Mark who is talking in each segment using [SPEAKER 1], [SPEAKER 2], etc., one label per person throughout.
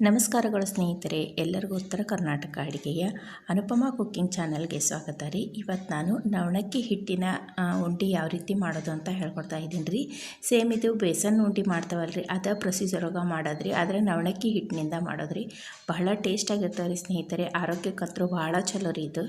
[SPEAKER 1] ನಮಸ್ಕಾರಗಳು ಸ್ನೇಹಿತರೆ, ಎಲ್ಲರಿಗೂ ಉತ್ತರ ಕರ್ನಾಟಕ ಅಡುಗೆಯ ಅನುಪಮ ಕುಕ್ಕಿಂಗ್ ಚಾನಲ್ಗೆ ಸ್ವಾಗತ ರೀ. ಇವತ್ತು ನಾನು ನವಣಕ್ಕಿ ಹಿಟ್ಟಿನ ಉಂಡಿ ಯಾವ ರೀತಿ ಮಾಡೋದು ಅಂತ ಹೇಳ್ಕೊಡ್ತಾ ಇದ್ದೀನಿ ರೀ. ಸೇಮ್ ಇದು ಬೇಸನ್ ಉಂಡೆ ಮಾಡ್ತಾವಲ್ಲ ರೀ ಅದೇ ಪ್ರೊಸೀಜರೊಳಗೆ ಮಾಡೋದ್ರಿ, ಆದರೆ ನವಣಕ್ಕಿ ಹಿಟ್ಟಿನಿಂದ ಮಾಡೋದ್ರಿ. ಬಹಳ ಟೇಸ್ಟಾಗಿರ್ತಾವೆ ರೀ ಸ್ನೇಹಿತರೆ ಆರೋಗ್ಯಕ್ಕಂತರೂ ಭಾಳ ಚಲೋ ರೀ ಇದು.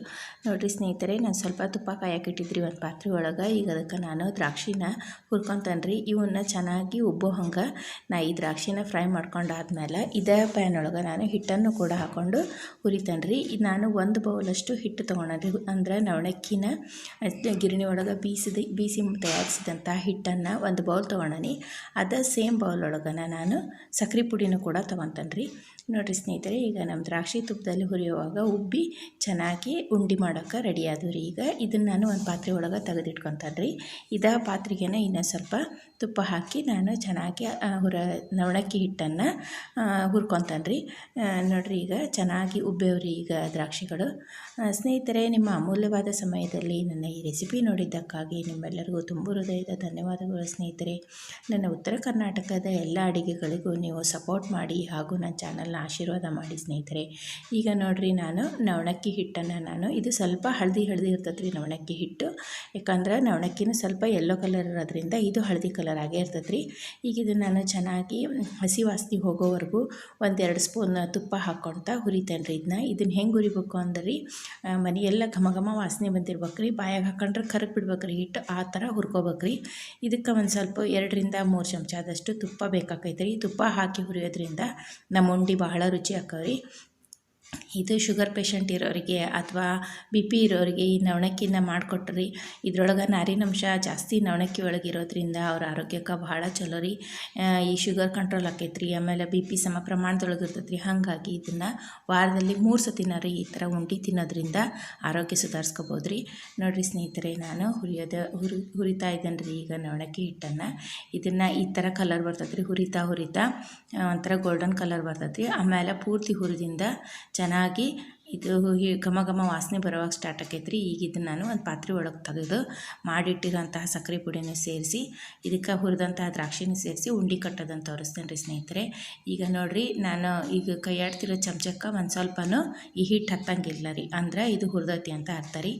[SPEAKER 1] ನೋಡಿರಿ ಸ್ನೇಹಿತರೆ, ನಾನು ಸ್ವಲ್ಪ ತುಪ್ಪ ಕಾಯಕ್ಕಿಟ್ಟಿದ್ರಿ ಒಂದು ಪಾತ್ರೆ ಒಳಗೆ, ಈಗ ಅದಕ್ಕೆ ನಾನು ದ್ರಾಕ್ಷಿನ ಹುರ್ಕೊತಾನೆ ರೀ ಇವನ್ನ ಚೆನ್ನಾಗಿ ಉಬ್ಬೋ ಹಂಗೆ ನಾ ಈ ದ್ರಾಕ್ಷಿನ ಫ್ರೈ ಮಾಡ್ಕೊಂಡಾದ್ಮೇಲೆ ಇದೇ ಪ್ಯಾನ್ ಒಳಗೆ ನಾನು ಹಿಟ್ಟನ್ನು ಕೂಡ ಹಾಕ್ಕೊಂಡು ಹುರಿತೇನೆ ರೀ ನಾನು ಒಂದು ಬೌಲಷ್ಟು ಹಿಟ್ಟು ತೊಗೊಂಡ್ರಿ ಅಂದ್ರೆ ನವಣಕ್ಕಿನ ಗಿರಣಿ ಒಳಗೆ ಬೀಸಿದ, ಬೀಸಿ ತಯಾರಿಸಿದಂಥ ಹಿಟ್ಟನ್ನು ಒಂದು ಬೌಲ್ ತೊಗೊಂಡನಿ. ಅದು ಸೇಮ್ ಬೌಲ್ ಒಳಗನ ನಾನು ಸಕ್ರೆ ಪುಡಿನೂ ಕೂಡ ತೊಗೊತೇನೆ ರೀ ನೋಡಿರಿ ಸ್ನೇಹಿತರೆ, ಈಗ ನಮ್ಮ ದ್ರಾಕ್ಷಿ ತುಪ್ಪದಲ್ಲಿ ಹುರಿಯುವಾಗ ಉಬ್ಬಿ ಚೆನ್ನಾಗಿ ಉಂಡೆ ಮಾಡೋಕ್ಕೆ ರೆಡಿ ರೀ ಈಗ ಇದನ್ನು ನಾನು ಒಂದು ಪಾತ್ರೆ ಒಳಗೆ ತೆಗೆದಿಟ್ಕೊತಾನೆ ರೀ ಇದೇ ಪಾತ್ರೆಗೆ ಇನ್ನೊಂದು ಸ್ವಲ್ಪ ತುಪ್ಪ ಹಾಕಿ ನಾನು ಚೆನ್ನಾಗಿ ಹುರ, ನವಣಕ್ಕಿ ಹಿಟ್ಟನ್ನು ಹುರ್ಕೊತಾನೆ ರೀ ನೋಡಿರಿ ಈಗ ಚೆನ್ನಾಗಿ ಉಬ್ಬೇವ್ರಿ ಈಗ ದ್ರಾಕ್ಷಿಗಳು. ಸ್ನೇಹಿತರೆ, ನಿಮ್ಮ ಅಮೂಲ್ಯವಾದ ಸಮಯದಲ್ಲಿ ನನ್ನ ಈ ರೆಸಿಪಿ ನೋಡಿದ್ದಕ್ಕಾಗಿ ನಿಮ್ಮೆಲ್ಲರಿಗೂ ತುಂಬ ಹೃದಯದ ಧನ್ಯವಾದಗಳು ಸ್ನೇಹಿತರೆ. ನನ್ನ ಉತ್ತರ ಕರ್ನಾಟಕದ ಎಲ್ಲ ಅಡುಗೆಗಳಿಗೂ ನೀವು ಸಪೋರ್ಟ್ ಮಾಡಿ ಹಾಗೂ ನನ್ನ ಚಾನಲ್ನ ಆಶೀರ್ವಾದ ಮಾಡಿ ಸ್ನೇಹಿತರೆ. ಈಗ ನೋಡಿರಿ ನಾನು ನವಣಕ್ಕಿ ಹಿಟ್ಟನ್ನು ನಾನು ಇದು ಸ್ವಲ್ಪ ಹಳದಿ ಹಳದಿ ಇರ್ತದೆ ರೀ ನವಣಕ್ಕಿ ಹಿಟ್ಟು. ಯಾಕಂದ್ರೆ ನವಣಕ್ಕಿನೂ ಸ್ವಲ್ಪ ಯೆಲ್ಲೋ ಕಲರ್ ಇರೋದ್ರಿಂದ ಇದು ಹಳದಿ ಕಲರ್ ಆಗೇ ಇರ್ತದೆ ರೀ ಈಗ ಇದನ್ನು ನಾನು ಚೆನ್ನಾಗಿ ಹಸಿ ವಾಸನೆ ಹೋಗೋವರೆಗೂ ಒಂದೆರಡು ಸ್ಪೂನ್ ತುಪ್ಪ ಹಾಕ್ಕೊಳ್ತಾ ಹುರಿತೇನೆ ರೀ ಇದನ್ನ ಇದನ್ನ ಹೆಂಗೆ ಹುರಿಬೇಕು ಅಂದ್ರೆ ರೀ ಆ, ಮನೆಯೆಲ್ಲ ಘಮ ಘಮ ವಾಸನೆ ಬಂದಿರ್ಬೇಕು ರೀ ಬಾಯಾಗ ಹಾಕೊಂಡ್ರೆ ಕರಗಿ ಬಿಡ್ಬೇಕು ರೀ ಹಿಟ್ಟು ಆ ಥರ ಹುರ್ಕೋಬೇಕು ರೀ ಇದಕ್ಕೆ ಒಂದು ಸ್ವಲ್ಪ ಎರಡರಿಂದ ಮೂರು ಚಮಚದಷ್ಟು ತುಪ್ಪ ಬೇಕಾಕೈತೆ ರೀ ತುಪ್ಪ ಹಾಕಿ ಹುರಿಯೋದ್ರಿಂದ ನಮ್ಮ ಉಂಡೆ ಬಹಳ ರುಚಿ ಆಕವ್ರಿ ಇದು ಶುಗರ್ ಪೇಷಂಟ್ ಇರೋರಿಗೆ ಅಥವಾ ಬಿ ಪಿ ಇರೋರಿಗೆ ಈ ನವಣಕ್ಕಿನ ಮಾಡಿಕೊಟ್ರಿ. ಇದ್ರೊಳಗೆ ನಾರಿನಂಶ ಜಾಸ್ತಿ ನವಣಕ್ಕಿ ಒಳಗೆ ಇರೋದ್ರಿಂದ ಅವ್ರ ಆರೋಗ್ಯಕ್ಕೆ ಭಾಳ ಚಲೋ ರೀ. ಈ ಶುಗರ್ ಕಂಟ್ರೋಲ್ ಆಕೈತ್ರಿ, ಆಮೇಲೆ ಬಿ ಪಿ ಸಮ ಪ್ರಮಾಣದೊಳಗೆ ಇರ್ತೈತ್ರಿ ಹಾಗಾಗಿ ಇದನ್ನು ವಾರದಲ್ಲಿ ಮೂರು ಸತಿನ ರೀ ಈ ಥರ ಉಂಡಿ ತಿನ್ನೋದ್ರಿಂದ ಆರೋಗ್ಯ ಸುಧಾರಿಸ್ಕೋಬೋದು ರೀ. ನೋಡಿರಿ ಸ್ನೇಹಿತರೆ, ನಾನು ಹುರಿಯೋದು, ಹುರಿ, ಹುರಿತಾ ಇದ್ದೇನೆ ರೀ ಈಗ ನವಣಕ್ಕಿ ಹಿಟ್ಟನ್ನು. ಇದನ್ನು ಈ ಥರ ಕಲರ್ ಬರ್ತೈತ್ರಿ, ಹುರಿತಾ ಹುರಿತಾ ಒಂಥರ ಗೋಲ್ಡನ್ ಕಲರ್ ಬರ್ತೈತ್ರಿ. ಆಮೇಲೆ ಪೂರ್ತಿ ಹುರಿದಿಂದ ಚೆನ್ನಾಗಿ ಇದು ಘಮ ಘಮ ವಾಸನೆ ಬರೋವಾಗ ಸ್ಟಾರ್ಟ್ ಆಕೈತೆ ರೀ ಈಗ ಇದನ್ನು ನಾನು ಒಂದು ಪಾತ್ರೆ ಒಳಗೆ ತೆಗೆದು ಮಾಡಿಟ್ಟಿರೋಂತಹ ಸಕ್ಕರೆ ಪುಡಿನ ಸೇರಿಸಿ, ಇದಕ್ಕೆ ಹುರಿದಂತಹ ದ್ರಾಕ್ಷಿನ ಸೇರಿಸಿ ಉಂಡಿ ಕಟ್ಟೋದಂತ ತೋರಿಸ್ತೇನೆ ರೀ ಸ್ನೇಹಿತರೆ. ಈಗ ನೋಡಿರಿ, ನಾನು ಈಗ ಕೈಯಾಡ್ತಿರೋ ಚಮಚಕ್ಕೆ ಒಂದು ಸ್ವಲ್ಪನೂ ಈ ಹಿಟ್ಟು ಹತ್ತಂಗಿಲ್ಲ ರೀ. ಅಂದ್ರೆ ಇದು ಹುರಿದತಿ ಅಂತ ಅರ್ಥ ರೀ.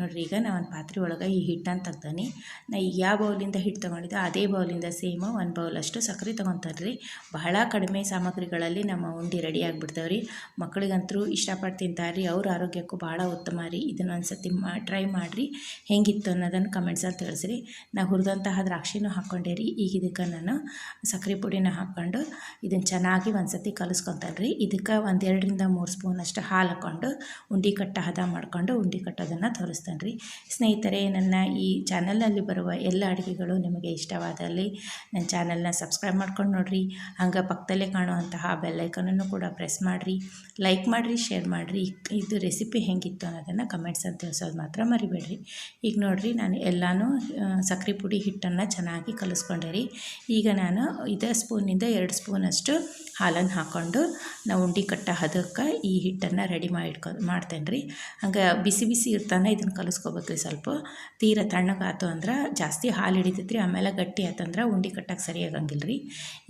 [SPEAKER 1] ನೋಡಿರಿ, ಈಗ ನಾನು ಒಂದು ಪಾತ್ರೆ ಒಳಗೆ ಈ ಹಿಟ್ಟನ್ನು ತೆಗ್ದಾನಿ. ನಾ ಈಗ ಯಾವ ಬೌಲಿಂದ ಹಿಟ್ಟು ತೊಗೊಂಡಿದ್ದೆ, ಅದೇ ಬೌಲಿಂದ ಸೇಮ್ ಒಂದು ಬೌಲಷ್ಟು ಸಕ್ಕರೆ ತೊಗೊತಾರೆ ರೀ ಬಹಳ ಕಡಿಮೆ ಸಾಮಗ್ರಿಗಳಲ್ಲಿ ನಮ್ಮ ಉಂಡಿ ರೆಡಿ ಆಗಿಬಿಡ್ತಾವ್ರಿ. ಮಕ್ಕಳಿಗಂತರೂ ಇಷ್ಟಪಟ್ಟು ತಿಂತಾರೆ. ಅವ್ರ ಆರೋಗ್ಯಕ್ಕೂ ಭಾಳ ಉತ್ತಮ ರೀ. ಇದನ್ನು ಒಂದು ಸತಿ ಮಾ ಟ್ರೈ ಮಾಡಿರಿ. ಹೆಂಗಿತ್ತು ಅನ್ನೋದನ್ನು ಕಮೆಂಟ್ಸಲ್ಲಿ ತಿಳಿಸ್ರಿ. ನಾ ಹುರಿದಂತಹ ದ್ರಾಕ್ಷಿನೂ ಹಾಕ್ಕೊಂಡೆ ರೀ. ಈಗ ಇದಕ್ಕೆ ನಾನು ಸಕ್ಕರೆ ಪುಡಿನ ಹಾಕ್ಕೊಂಡು ಇದನ್ನು ಚೆನ್ನಾಗಿ ಒಂದು ಸತಿ ಕಲಿಸ್ಕೊತಾನೆ ರೀ ಇದಕ್ಕೆ ಒಂದು ಎರಡರಿಂದ ಮೂರು ಸ್ಪೂನ್ ಅಷ್ಟು ಹಾಲು ಹಾಕ್ಕೊಂಡು ಉಂಡೆ ಕಟ್ಟ ಹದ ಮಾಡ್ಕೊಂಡು ಉಂಡೆ ಕಟ್ಟೋದನ್ನು ತೋರಿಸ್ತಾನೆ ರೀ ಸ್ನೇಹಿತರೆ, ನನ್ನ ಈ ಚಾನಲ್ನಲ್ಲಿ ಬರುವ ಎಲ್ಲ ಅಡುಗೆಗಳು ನಿಮಗೆ ಇಷ್ಟವಾದಲ್ಲಿ ನನ್ನ ಚಾನಲ್ನ ಸಬ್ಸ್ಕ್ರೈಬ್ ಮಾಡ್ಕೊಂಡು ನೋಡಿರಿ. ಹಂಗೆ ಪಕ್ಕದಲ್ಲೇ ಕಾಣುವಂತಹ ಬೆಲ್ಲೈಕನನ್ನು ಕೂಡ ಪ್ರೆಸ್ ಮಾಡಿರಿ. ಲೈಕ್ ಮಾಡಿರಿ, ಶೇರ್ ಮಾಡಿರಿ. ಇದು ರೆಸಿಪಿ ಹೆಂಗಿತ್ತು ಅನ್ನೋದನ್ನು ಕಮೆಂಟ್ಸ್ ಅಂತ ತಿಳಿಸೋದು ಮಾತ್ರ ಮರಿಬೇಡ್ರಿ. ಈಗ ನೋಡಿರಿ ನಾನು ಎಲ್ಲನೂ ಸಕ್ಕರೆ ಪುಡಿ ಹಿಟ್ಟನ್ನು ಚೆನ್ನಾಗಿ ಕಲಿಸ್ಕೊಂಡೆ ರೀ. ಈಗ ನಾನು ಇದೇ ಸ್ಪೂನಿಂದ ಎರಡು ಸ್ಪೂನಷ್ಟು ಹಾಲನ್ನು ಹಾಕ್ಕೊಂಡು ನಾವು ಉಂಡೆ ಕಟ್ಟ ಹದಕ್ಕೆ ಈ ಹಿಟ್ಟನ್ನು ರೆಡಿ ಮಾಡಿ ಇಟ್ಕೊ ಮಾಡ್ತೇನೆ ರೀ. ಹಂಗೆ ಬಿಸಿ ಬಿಸಿ ಇರ್ತಾನೆ ಇದನ್ನು ಕಲಿಸ್ಕೋಬೇಕು ರೀ ಸ್ವಲ್ಪ. ತೀರ ತಣ್ಣಗಾತು ಅಂದ್ರೆ ಜಾಸ್ತಿ ಹಾಲು ಹಿಡಿತೈತ್ರಿ, ಆಮೇಲೆ ಗಟ್ಟಿ ಆತಂದ್ರೆ ಉಂಡೆ ಕಟ್ಟಕ್ಕೆ ಸರಿಯಾಗಂಗಿಲ್ಲ ರೀ.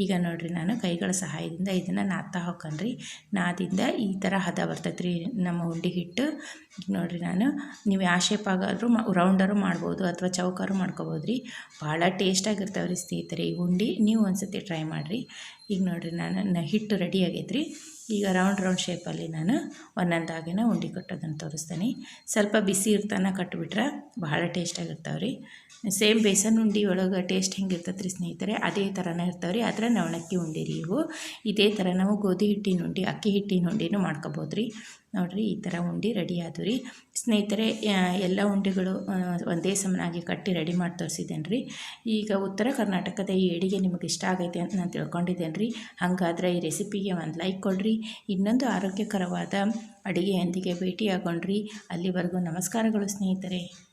[SPEAKER 1] ಈಗ ನೋಡಿರಿ ನಾನು ಕೈಗಳ ಸಹಾಯದಿಂದ ಇದನ್ನು ನಾದ್ತಾ ಹೋಗ್ಕಂಡ್ರಿ ನಾದಿಂದ ಈ ಥರ ಹದ ಬರ್ತೈತ್ರಿ ನಮ್ಮ ಉಂಡೆ ಹಿಟ್ಟು. ನೋಡಿರಿ ನಾನು. ನೀವು ಯಾವ ಶೇಪ್ ಆಗಾದರೂ ರೌಂಡರು ಮಾಡ್ಬೋದು ಅಥವಾ ಚೌಕಾರು ಮಾಡ್ಕೋಬೋದು ರೀ ಭಾಳ ಟೇಸ್ಟಾಗಿರ್ತಾವೆ ರೀ ಸ್ನೇಹಿತರೆ, ಈ ಉಂಡೆ ನೀವು ಒಂದ್ಸತಿ ಟ್ರೈ ಮಾಡಿರಿ. ಈಗ ನೋಡಿರಿ ನಾನು ಹಿಟ್ಟು ರೆಡಿ ಆಗೈತೆ ರೀ ಈಗ ರೌಂಡ್ ರೌಂಡ್ ಶೇಪಲ್ಲಿ ನಾನು ಒಂದೊಂದಾಗಿನ ಉಂಡೆ ಕಟ್ಟೋದನ್ನು ತೋರಿಸ್ತೀನಿ. ಸ್ವಲ್ಪ ಬಿಸಿ ಇರ್ತಾನ ಕಟ್ಟಿಬಿಟ್ರೆ ಬಹಳ ಟೇಸ್ಟಾಗಿರ್ತಾವೆ ರೀ ಸೇಮ್ ಬೇಸನ್ ಉಂಡೆ ಒಳಗೆ ಟೇಸ್ಟ್ ಹೆಂಗೆ ಇರ್ತೈತೆ ರೀ ಸ್ನೇಹಿತರೆ, ಅದೇ ಥರನೇ ಇರ್ತಾವೆ ರೀ ಆದರೆ ನವಣಕ್ಕಿ ಉಂಡೆ ರೀ ಇವು. ಇದೇ ಥರ ನಾವು ಗೋಧಿ ಹಿಟ್ಟಿನ ಉಂಡಿ, ಅಕ್ಕಿ ಹಿಟ್ಟಿನ ಉಂಡೆನೂ ಮಾಡ್ಕೋಬೋದು ರೀ ನೋಡಿರಿ ಈ ಥರ ಉಂಡೆ ರೆಡಿ ಆದವು ರೀ ಸ್ನೇಹಿತರೆ ಎಲ್ಲ ಉಂಡೆಗಳು ಒಂದೇ ಸಮನಾಗಿ ಕಟ್ಟಿ ರೆಡಿ ಮಾಡಿ ತೋರಿಸಿದ್ದೇನೆ ರೀ ಈಗ ಉತ್ತರ ಕರ್ನಾಟಕದ ಈ ಅಡುಗೆ ನಿಮಗೆ ಇಷ್ಟ ಆಗೈತೆ ಅಂತ ನಾನು ತಿಳ್ಕೊಂಡಿದ್ದೇನೆ ರೀ ಹಾಗಾದ್ರೆ ಈ ರೆಸಿಪಿಗೆ ಒಂದು ಲೈಕ್ ಕೊಡಿರಿ. ಇನ್ನೊಂದು ಆರೋಗ್ಯಕರವಾದ ಅಡುಗೆಯೊಂದಿಗೆ ಭೇಟಿಯಾಗೋಣ್ರಿ. ಅಲ್ಲಿವರೆಗೂ ನಮಸ್ಕಾರಗಳು ಸ್ನೇಹಿತರೆ.